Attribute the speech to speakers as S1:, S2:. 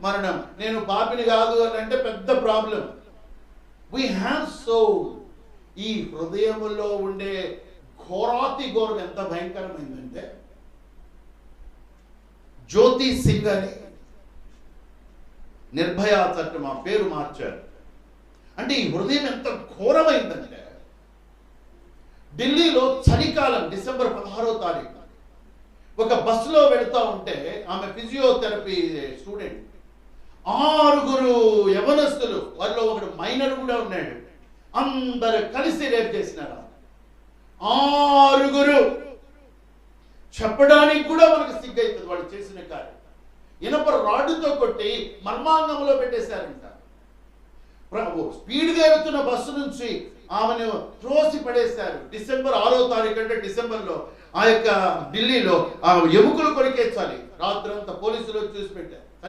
S1: మరణం. నేను పాపిని కాదు అని అంటే పెద్ద ప్రాబ్లం. వీ హ్యావ్ సోల్ ఈ హృదయములో ఉండే ఘోరాతి ఘోరం ఎంత భయంకరమైందంటే జ్యోతి సింగ్ అని నిర్భయ చట్టం ఆ పేరు మార్చారు. అంటే ఈ హృదయం ఎంత ఘోరమైందంటే ఢిల్లీలో చలికాలం డిసెంబర్ పదహారో తారీఖు. ఒక బస్సులో వెళ్తా ఉంటే ఆమె ఫిజియోథెరపీ స్టూడెంట్ ఆరుగురు యవనస్తులు వారిలో ఒకడు మైనర్ కూడా ఉన్నాడు. అందరు కలిసి రేపు చేసినారు. ఆరుగురు. చెప్పడానికి కూడా మనకు సిగ్గైతుంది వాళ్ళు చేసిన కార్యం. ఇనప రాడ్డుతో కొట్టి మర్మాంగంలో పెట్టేశారంట. ప్రభు స్పీడ్గా వెళ్తున్న బస్సు నుంచి ఆమెను త్రోసి పడేశారు. డిసెంబర్ ఆరో తారీఖు అంటే డిసెంబర్లో ఆ యొక్క ఢిల్లీలో ఆ ఎముకలు కొరికేచాలి రాత్రంతా పోలీసులు చూసి పెట్టారు.